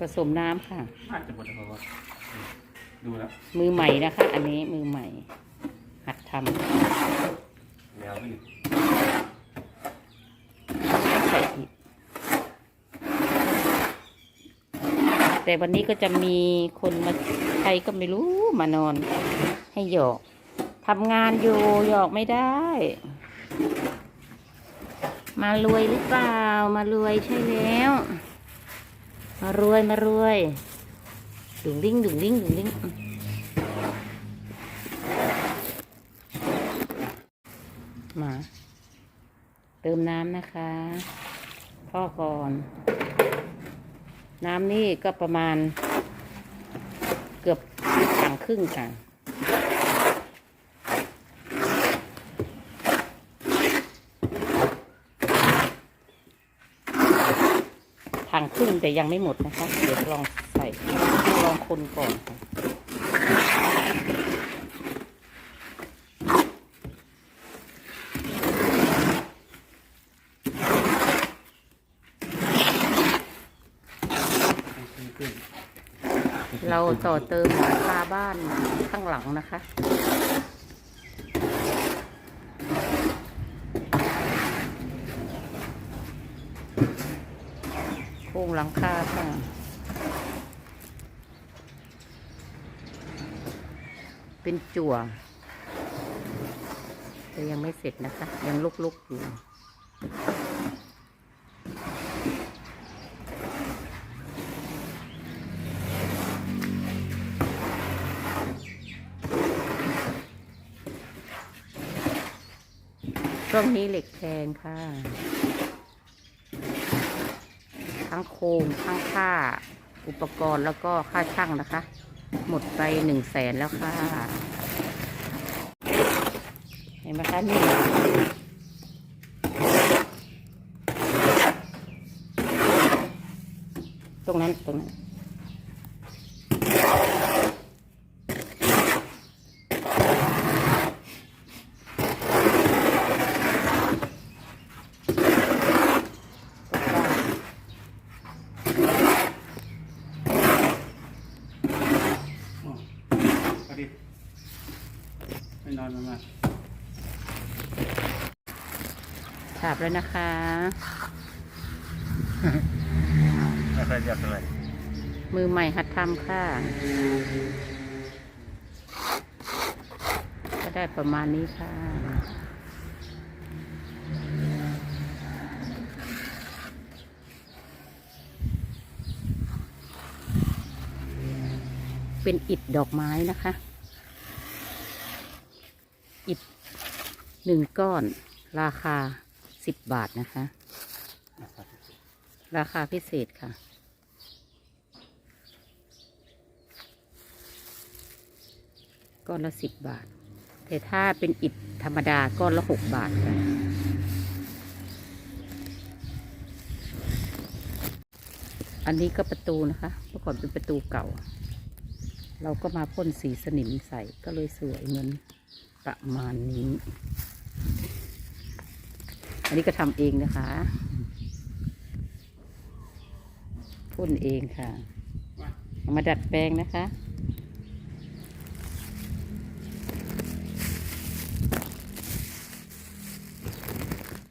ผสมน้ำค่ะ น่าจะหมดแล้วเพราะว่าดูแล้วมือใหม่นะคะ อันนี้มือใหม่ หัดทำแนวไม่หนึ่งใส่อีกแต่วันนี้ก็จะมีคนมาใครก็ไม่รู้มานอน ให้หยอกทำงานอยู่หยอกไม่ได้ มารวยหรือเปล่า มารวยใช่แล้ว มารวยมารวยดุงดิ้งดุงดิ้งดุงดิ้งมา เติมน้ำนะคะ พ่อก่อน น้ำนี่ก็ประมาณ เกือบถังครึ่งค่ะ ถังครึ่งแต่ยังไม่หมดนะคะ เดี๋ยวลองใส่ลองคนก่อนค่ะเราต่อเติมหลังคาบ้านข้างหลังนะคะ โครงหลังคาค่ะเป็นจั่วแต่ยังไม่เสร็จนะคะ ยังลุกๆอยู่ช่วงนี้เหล็กแพงค่ะ ทั้งโครงทั้งค่า อุปกรณ์แล้วก็ค่าช่างนะคะ หมดไปหนึ่งแสนแล้วค่ะ เห็นไหมคะนี่ตรงนั้นตรงนั้น ดีไม่นอนมากฉาบแล้วนะคะไม่ค่อยเรียบเท่าไหร่มือใหม่หัดทำค่ะ ก็ได้ประมาณนี้ค่ะ เป็นอิฐดอกไม้นะคะ อิฐหนึ่งก้อนราคาสิบบาทนะคะ ราคาพิเศษค่ะ ก้อนละสิบบาท แต่ถ้าเป็นอิฐธรรมดาก้อนละหกบาทค่ะอันนี้ก็ประตูนะคะเมื่อก่อนเป็นประตูเก่า เราก็มาพ่นสีสนิมใส่ก็เลยสวยเหมือน ประมาณนี้ อันนี้ก็ทำเองนะคะพ่นเองค่ะ เอามาดัดแปลงนะคะ